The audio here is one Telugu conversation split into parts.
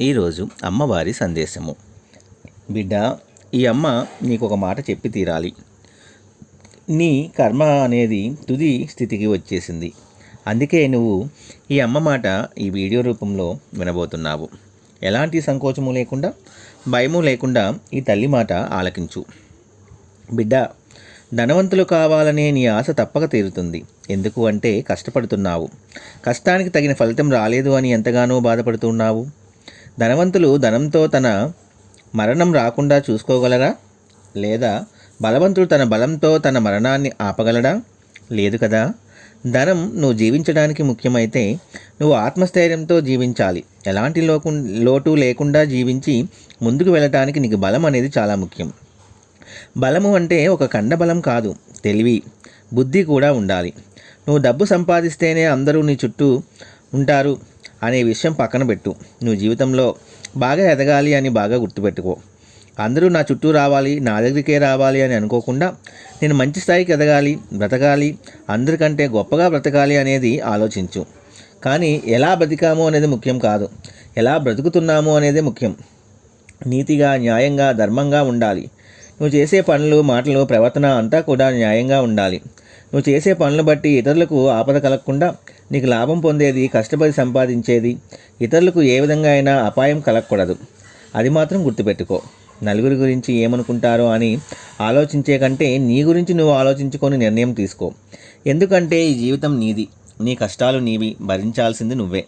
ఈరోజు అమ్మవారి సందేశము. బిడ్డ ఈ అమ్మ నీకు ఒక మాట చెప్పి తీరాలి. నీ కర్మ అనేది తుది స్థితికి వచ్చేసింది. అందుకే నువ్వు ఈ అమ్మ మాట ఈ వీడియో రూపంలో వినబోతున్నావు. ఎలాంటి సంకోచము లేకుండా భయము లేకుండా ఈ తల్లి మాట ఆలకించు. బిడ్డ ధనవంతులు కావాలనే నీ ఆశ తప్పక తీరుతుంది. ఎందుకు అంటే కష్టపడుతున్నావు. కష్టానికి తగిన ఫలితం రాలేదు అని ఎంతగానో బాధపడుతున్నావు. ధనవంతులు ధనంతో తన మరణం రాకుండా చూసుకోగలరా? లేదా బలవంతుడు తన బలంతో తన మరణాన్ని ఆపగలడా? లేదు కదా. ధనం నువ్వు జీవించడానికి ముఖ్యమైతే నువ్వు ఆత్మస్థైర్యంతో జీవించాలి. ఎలాంటి లోకు లోటు లేకుండా జీవించి ముందుకు వెళ్ళటానికి నీకు బలం అనేది చాలా ముఖ్యం. బలము అంటే ఒక కండబలం కాదు తెలివి బుద్ధి కూడా ఉండాలి. నువ్వు డబ్బు సంపాదిస్తేనే అందరూ నీ చుట్టూ ఉంటారు. అనే విషయం పక్కన పెట్టు. నువ్వు జీవితంలో బాగా ఎదగాలి అని బాగా గుర్తుపెట్టుకో. అందరూ నా చుట్టూ రావాలి నా దగ్గరికే రావాలి అని అనుకోకుండా నేను మంచి స్థాయికి ఎదగాలి బ్రతకాలి అందరికంటే గొప్పగా బ్రతకాలి అనేది ఆలోచించు. కానీ ఎలా బ్రతికాము అనేది ముఖ్యం కాదు. ఎలా బ్రతుకుతున్నాము అనేది ముఖ్యం. నీతిగా న్యాయంగా ధర్మంగా ఉండాలి. నువ్వు చేసే పనులు మాటలు ప్రవర్తన అంతా కూడా న్యాయంగా ఉండాలి. నువ్వు చేసే పనులు బట్టి ఇతరులకు ఆపద కలగకుండా నీకు లాభం పొందేది కష్టపడి సంపాదించేది ఇతరులకు ఏ విధంగా అయినా అపాయం కలగకూడదు. అది మాత్రం గుర్తుపెట్టుకో. నలుగురి గురించి ఏమనుకుంటారో అని ఆలోచించే కంటే నీ గురించి నువ్వు ఆలోచించుకొని నిర్ణయం తీసుకో. ఎందుకంటే ఈ జీవితం నీది. నీ కష్టాలు నీవి. భరించాల్సింది నువ్వే.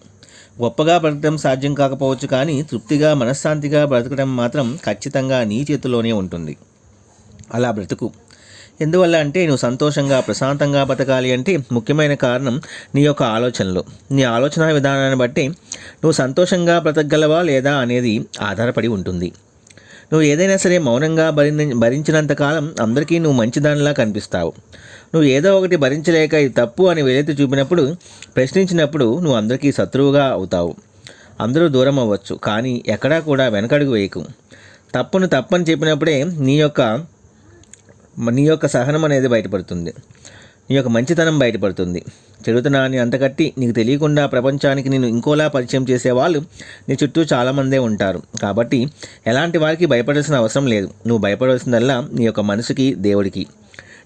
గొప్పగా బ్రతకడం సాధ్యం కాకపోవచ్చు కానీ తృప్తిగా మనశ్శాంతిగా బ్రతకడం మాత్రం ఖచ్చితంగా నీ చేతిలోనే ఉంటుంది. అలా బ్రతుకు. ఎందువల్ల అంటే నువ్వు సంతోషంగా ప్రశాంతంగా బతకాలి అంటే ముఖ్యమైన కారణం నీ యొక్క ఆలోచనలు. నీ ఆలోచన విధానాన్ని బట్టి నువ్వు సంతోషంగా బ్రతకగలవా లేదా అనేది ఆధారపడి ఉంటుంది. నువ్వు ఏదైనా సరే మౌనంగా భరి భరించినంతకాలం అందరికీ నువ్వు మంచిదానిలా కనిపిస్తావు. నువ్వు ఏదో ఒకటి భరించలేక ఇది తప్పు అని వేలెత్తి చూపినప్పుడు ప్రశ్నించినప్పుడు నువ్వు అందరికీ శత్రువుగా అవుతావు. అందరూ దూరం అవ్వచ్చు కానీ ఎక్కడా కూడా వెనకడుగు వేయకు. తప్పును తప్పని చెప్పినప్పుడే నీ యొక్క నీ యొక్క సహనం అనేది బయటపడుతుంది. నీ యొక్క మంచితనం బయటపడుతుంది. చెడుతనాన్ని అంతకట్టి నీకు తెలియకుండా ప్రపంచానికి నేను ఇంకోలా పరిచయం చేసేవాళ్ళు నీ చుట్టూ చాలామందే ఉంటారు. కాబట్టి ఎలాంటి వారికి భయపడాల్సిన అవసరం లేదు. నువ్వు భయపడాల్సిందల్లా నీ యొక్క మనసుకి దేవుడికి.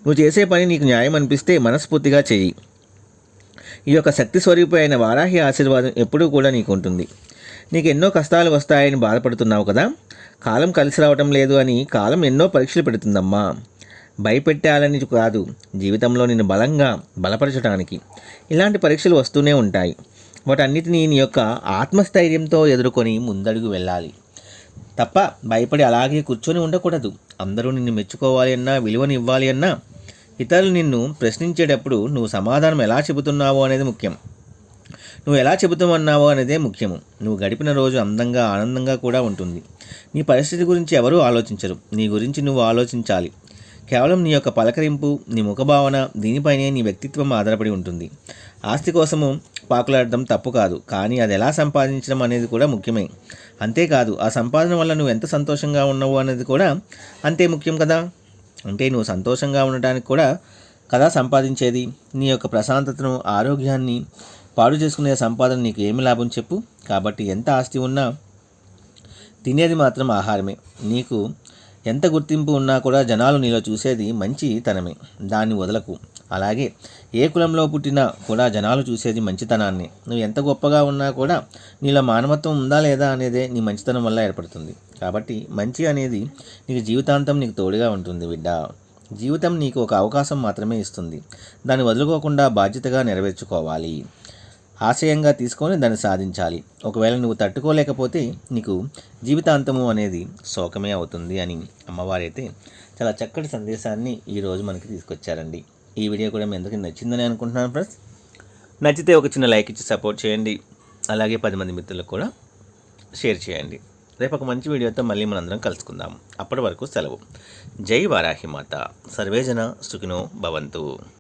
నువ్వు చేసే పని నీకు న్యాయం అనిపిస్తే మనస్ఫూర్తిగా చెయ్యి. ఈ యొక్క శక్తి స్వరూపి అయిన వారాహి ఆశీర్వాదం ఎప్పుడూ కూడా నీకు ఉంటుంది నీకు ఎన్నో కష్టాలు వస్తాయని బాధపడుతున్నావు కదా? కాలం కలిసి రావటం లేదు అని కాలం ఎన్నో పరీక్షలు పెడుతుందమ్మా. భయపెట్టాలని కాదు. జీవితంలో నిన్ను బలంగా బలపరచడానికి ఇలాంటి పరీక్షలు వస్తూనే ఉంటాయి. వాటన్నిటినీ నీ యొక్క ఆత్మస్థైర్యంతో ఎదుర్కొని ముందడుగు వెళ్ళాలి. తప్ప భయపడి అలాగే కూర్చొని ఉండకూడదు. అందరూ నిన్ను మెచ్చుకోవాలి అన్నా విలువని ఇవ్వాలి అన్నా ఇతరులు నిన్ను ప్రశ్నించేటప్పుడు నువ్వు సమాధానం ఎలా చెబుతున్నావో అనేది ముఖ్యం. నువ్వు ఎలా చెబుతామన్నావో అనేదే ముఖ్యము. నువ్వు గడిపిన రోజు అందంగా ఆనందంగా కూడా ఉంటుంది. నీ పరిస్థితి గురించి ఎవరూ ఆలోచించరు. నీ గురించి నువ్వు ఆలోచించాలి. కేవలం నీ యొక్క పలకరింపు నీ ముఖభావన దీనిపైనే నీ వ్యక్తిత్వం ఆధారపడి ఉంటుంది. ఆస్తి కోసము పాకులాడడం తప్పు కాదు కానీ అది ఎలా సంపాదించడం అనేది కూడా ముఖ్యమే. అంతేకాదు ఆ సంపాదన వల్ల నువ్వు ఎంత సంతోషంగా ఉన్నావు అనేది కూడా అంతే ముఖ్యం కదా. అంటే నువ్వు సంతోషంగా ఉండటానికి కూడా కదా సంపాదించేది? నీ యొక్క ప్రశాంతతను ఆరోగ్యాన్ని పాడు చేసుకునే సంపాదన నీకు ఏమి లాభం చెప్పు? కాబట్టి ఎంత ఆస్తి ఉన్నా తినేది మాత్రం ఆహారమే. నీకు ఎంత గుర్తింపు ఉన్నా కూడా జనాలు నీలో చూసేది మంచి తనమే దాన్ని వదలకు. అలాగే ఏ కులంలో పుట్టినా కూడా జనాలు చూసేది మంచితనాన్ని. నువ్వు ఎంత గొప్పగా ఉన్నా కూడా నీలో మానవత్వం ఉందా లేదా అనేదే నీ మంచితనం వల్ల ఏర్పడుతుంది. కాబట్టి మంచి అనేది నీకు జీవితాంతం నీకు తోడుగా ఉంటుంది బిడ్డ. జీవితం నీకు ఒక అవకాశం మాత్రమే ఇస్తుంది. దాన్ని వదులుకోకుండా బాధ్యతగా నెరవేర్చుకోవాలి. ఆశయంగా తీసుకొని దాన్ని సాధించాలి. ఒకవేళ నువ్వు తట్టుకోలేకపోతే నీకు జీవితాంతము అనేది శోకమే అవుతుంది అని అమ్మవారైతే చాలా చక్కటి సందేశాన్ని ఈరోజు మనకి తీసుకొచ్చారండి. ఈ వీడియో కూడా మీ అందరికీ నచ్చిందని అనుకుంటున్నాను ఫ్రెండ్స్. నచ్చితే ఒక చిన్న లైక్ ఇచ్చి సపోర్ట్ చేయండి. అలాగే పది మంది మిత్రులకు కూడా షేర్ చేయండి. రేపు ఒక మంచి వీడియోతో మళ్ళీ మనందరం కలుసుకుందాం. అప్పటి వరకు సెలవు. జై వారాహిమాత సర్వేజన సుఖినో భవంతు.